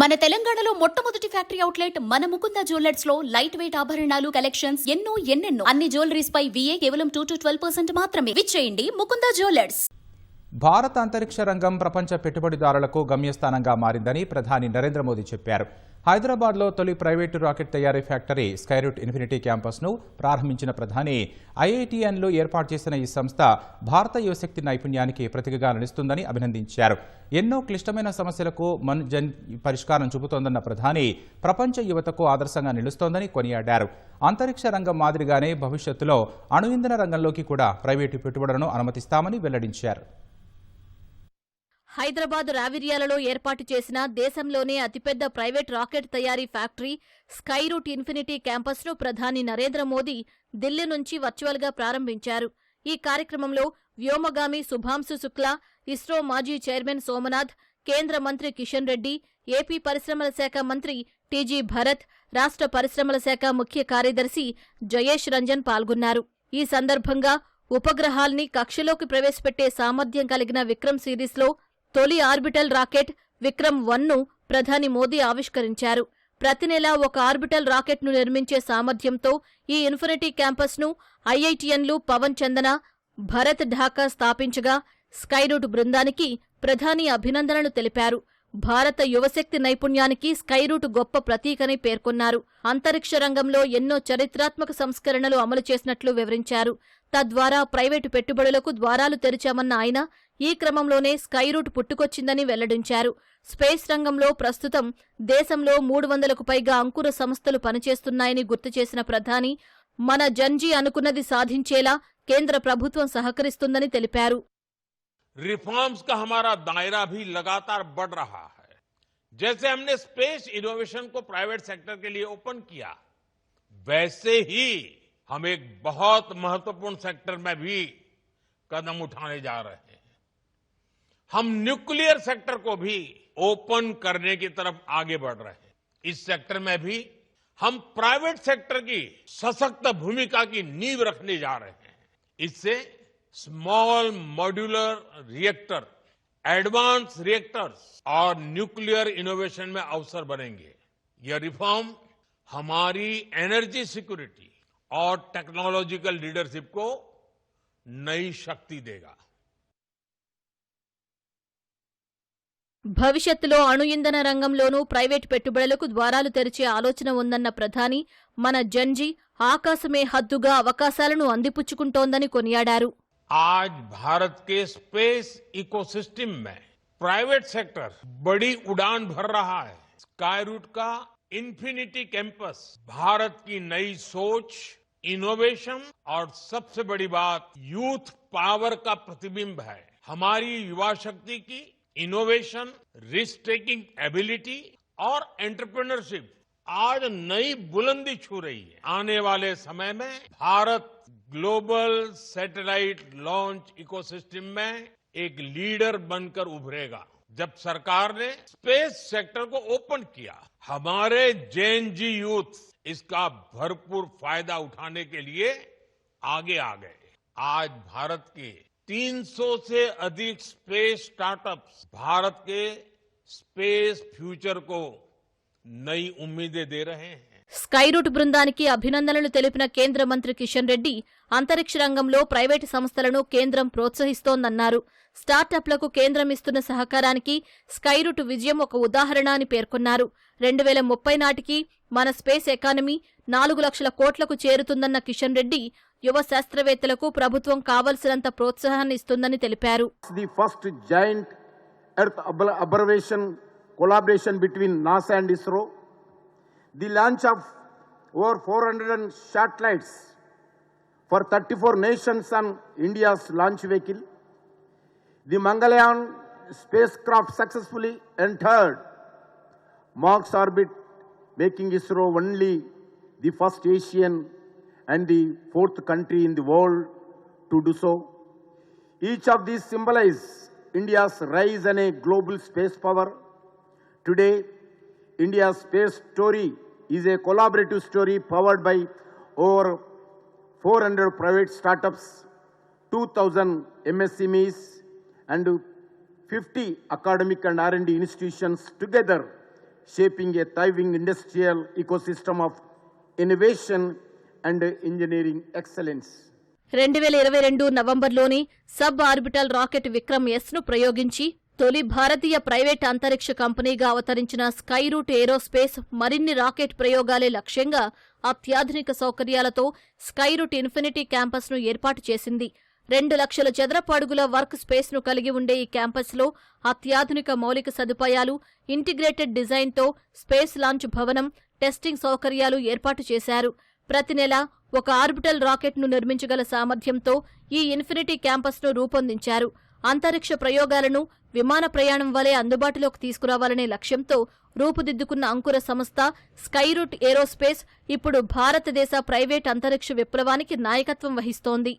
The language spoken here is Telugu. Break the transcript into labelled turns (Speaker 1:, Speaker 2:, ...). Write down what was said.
Speaker 1: మన తెలంగాణలో మొట్టమొదటి ఫ్యాక్టరీ అవుట్లెట్ మన ముకుంద జ్యువెలర్స్లో లైట్ వెయిట్ ఆభరణాలు కలెక్షన్స్ ఎన్నో ఎన్నెన్నో. అన్ని జ్యువెలరీస్ పై విఏ కేవలం టూ టు ట్వెల్వ్ పర్సెంట్ మాత్రమే. విచ్చేయండి ముకుంద జ్యువెలర్స్.
Speaker 2: భారత అంతరిక్ష రంగం ప్రపంచ పెట్టుబడిదారులకు గమ్యస్థానంగా మారిందని ప్రధాని నరేంద్ర మోదీ చెప్పారు. హైదరాబాద్లో తొలి ప్రైవేటు రాకెట్ తయారీ ఫ్యాక్టరీ స్కైరూట్ ఇన్ఫినిటీ క్యాంపస్ను ప్రారంభించిన ప్రధాని ఐఐటిఎన్లో ఏర్పాటు చేసిన ఈ సంస్థ భారత యువశక్తి నైపుణ్యానికి ప్రతికగా నిలుస్తుందని అభినందించారు. ఎన్నో క్లిష్టమైన సమస్యలకు మన్ జన్ పరిష్కారం చూపుతోందన్న ప్రధాని ప్రపంచ యువతకు ఆదర్శంగా నిలుస్తోందని కొనియాడారు. అంతరిక్ష రంగం మాదిరిగానే భవిష్యత్తులో అణు ఇంధన రంగంలోకి కూడా ప్రైవేటు పెట్టుబడులను అనుమతిస్తామని వెల్లడించారు.
Speaker 3: హైదరాబాద్ రావిర్యాలలో ఏర్పాటు చేసిన దేశంలోనే అతిపెద్ద ప్రైవేట్ రాకెట్ తయారీ ఫ్యాక్టరీ స్కైరూట్ ఇన్ఫినిటీ క్యాంపస్ను ప్రధాని నరేంద్ర మోదీ ఢిల్లీ నుంచి వర్చువల్గా ప్రారంభించారు. ఈ కార్యక్రమంలో వ్యోమగామి శుభాంశు శుక్లా ఇస్రో మాజీ చైర్మన్ సోమనాథ్ కేంద్ర మంత్రి కిషన్ రెడ్డి ఏపీ పరిశ్రమల శాఖ మంత్రి టీజీ భరత్ రాష్ట్ర పరిశ్రమల శాఖ ముఖ్య కార్యదర్శి జయేష్ రంజన్ పాల్గొన్నారు. ఈ సందర్భంగా ఉపగ్రహాల్ని కక్షలోకి ప్రవేశపెట్టే సామర్థ్యం కలిగిన విక్రమ్ సిరీస్లో తొలి ఆర్బిటల్ రాకెట్ విక్రమ్ వన్ను ప్రధాని మోదీ ఆవిష్కరించారు. ప్రతి నెలా ఒక ఆర్బిటల్ రాకెట్ను నిర్మించే సామర్థ్యంతో ఈ ఇన్ఫినిటీ క్యాంపస్ను ఐఐటిఎన్లు పవన్ చందన భరత్ ఢాకా స్థాపించగా స్కైరూట్ బృందానికి ప్రధాని అభినందనలు తెలిపారు. భారత యువశక్తి నైపుణ్యానికి స్కైరూట్ గొప్ప ప్రతీకని పేర్కొన్నారు. అంతరిక్ష రంగంలో ఎన్నో చరిత్రాత్మక సంస్కరణలు అమలు చేసినట్లు వివరించారు. తద్వారా ప్రైవేటు పెట్టుబడులకు ద్వారాలు తెరిచామన్న ఆయన ఈ క్రమంలోనే స్కైరూట్ పుట్టుకొచ్చిందని వెల్లడించారు స్పేస్ రంగంలో ప్రస్తుతం దేశంలో మూడు వందలకు పైగా అంకుర సంస్థలు పనిచేస్తున్నాయని గుర్తు చేసిన ప్రధాని మన జంజీ అనుకున్నది సాధించేలా కేంద్ర ప్రభుత్వం సహకరిస్తుందని తెలిపారు
Speaker 4: रिफॉर्म्स का हमारा दायरा भी लगातार बढ़ रहा है जैसे हमने स्पेस इनोवेशन को प्राइवेट सेक्टर के लिए ओपन किया वैसे ही हम एक बहुत महत्वपूर्ण सेक्टर में भी कदम उठाने जा रहे हैं। हम न्यूक्लियर सेक्टर को भी ओपन करने की तरफ़ आगे बढ़ रहे हैं। इस सेक्टर में भी हम प्राइवेट सेक्टर की सशक्त भूमिका की नींव रखने जा रहे हैं। इससे small modular reactor, advance reactors और न्यूक्लियर इनोवेशन में अवसर बनेंगे। यह रिफॉर्म हमारी एनर्जी सिक्योरिटी और टेक्नोलॉजिकल लीडरशिप को नई शक्ति देगा
Speaker 3: భవిష్యత్తులో అణు ఇంధన రంగంలోనూ ప్రైవేట్ పెట్టుబడులకు ద్వారాలు తెరిచే ఆలోచన ఉందన్న ప్రధాని మన జంజీ ఆకాశమే హద్దుగా అవకాశాలను అందిపుచ్చుకుంటోందని కొనియాడారు
Speaker 4: आज भारत के स्पेस इकोसिस्टम में प्राइवेट सेक्टर बड़ी उड़ान भर रहा है स्काई रूट का इन्फिनिटी कैंपस भारत की नई सोच इनोवेशन और सबसे बड़ी बात यूथ पावर का प्रतिबिंब है। हमारी युवा शक्ति की इनोवेशन रिस्क टेकिंग एबिलिटी और एंटरप्रेन्योरशिप आज नई बुलंदी छू रही है। आने वाले समय में Bharat global satellite launch ecosystem में एक लीडर बनकर उभरेगा। जब सरकार ने स्पेस सेक्टर को ओपन किया, हमारे जैन जी यूथ इसका भरपूर फ़ायदा उठाने के लिए आगे आ गए। आज भारत के 300 से अधिक स्पेस स्टार्टअप्स, भारत के स्पेस फ्यूचर को नई उम्मीदें दे रहे हैं।
Speaker 3: స్కైరూట్ బృందానికి అభినందనలు తెలిపిన కేంద్ర మంత్రి కిషన్ రెడ్డి అంతరిక్ష రంగంలో ప్రైవేటు సంస్థలను కేంద్రం ప్రోత్సహిస్తోందన్నారు. స్టార్టప్లకు కేంద్రం ఇస్తున్న సహకారానికి స్కైరూట్ విజయం ఒక ఉదాహరణ అని పేర్కొన్నారు. రెండు వేల ముప్పై నాటికి మన స్పేస్ ఎకానమీ నాలుగు లక్షల కోట్లకు చేరుతుందన్న కిషన్ రెడ్డి యువ శాస్త్రవేత్తలకు ప్రభుత్వం కావలసినంత ప్రోత్సాహాన్ని ఇస్తుందని తెలిపారు.
Speaker 5: The first giant Earth ob- the launch of over 400 satellites for 34 nations on India's launch vehicle, the Mangalyaan spacecraft successfully entered Mars orbit, making ISRO only the first Asian and the fourth country in the world to do so. Each of these symbolize India's rise in a global space power. Today, India's space story is a collaborative story powered by over 400 private startups, 2,000 MSMEs, and 50 academic and R&D institutions together shaping a thriving industrial ecosystem of innovation and engineering excellence.
Speaker 3: రెండు వేల ఇరవై రెండు నవంబర్లోని సబ్ ఆర్బిటల్ రాకెట్ విక్రమ్ ఎస్ను ప్రయోగించి తొలి భారతీయ ప్రైవేట్ అంతరిక్ష కంపెనీగా అవతరించిన స్కైరూట్ ఏరోస్పేస్ మరిన్ని రాకెట్ ప్రయోగాలే లక్ష్యంగా అత్యాధునిక సౌకర్యాలతో స్కైరూట్ ఇన్ఫినిటీ క్యాంపస్ను ఏర్పాటు చేసింది. రెండు లక్షల చదరపు అడుగుల వర్క్ స్పేస్ను కలిగి ఉండే ఈ క్యాంపస్లో అత్యాధునిక మౌలిక సదుపాయాలు ఇంటిగ్రేటెడ్ డిజైన్తో స్పేస్ లాంచ్ భవనం టెస్టింగ్ సౌకర్యాలు ఏర్పాటు చేశారు. ప్రతి నెల ఒక ఆర్బిటల్ రాకెట్ను నిర్మించగల సామర్థ్యంతో ఈ ఇన్ఫినిటీ క్యాంపస్ను రూపొందించారు. అంతరిక్ష ప్రయోగాలను విమాన ప్రయాణం వలె అందుబాటులోకి తీసుకురావాలనే లక్ష్యంతో రూపుదిద్దుకున్న అంకుర సంస్థ స్కైరూట్ ఏరోస్పేస్ ఇప్పుడు భారతదేశ ప్రైవేట్ అంతరిక్ష విప్లవానికి నాయకత్వం వహిస్తోంది.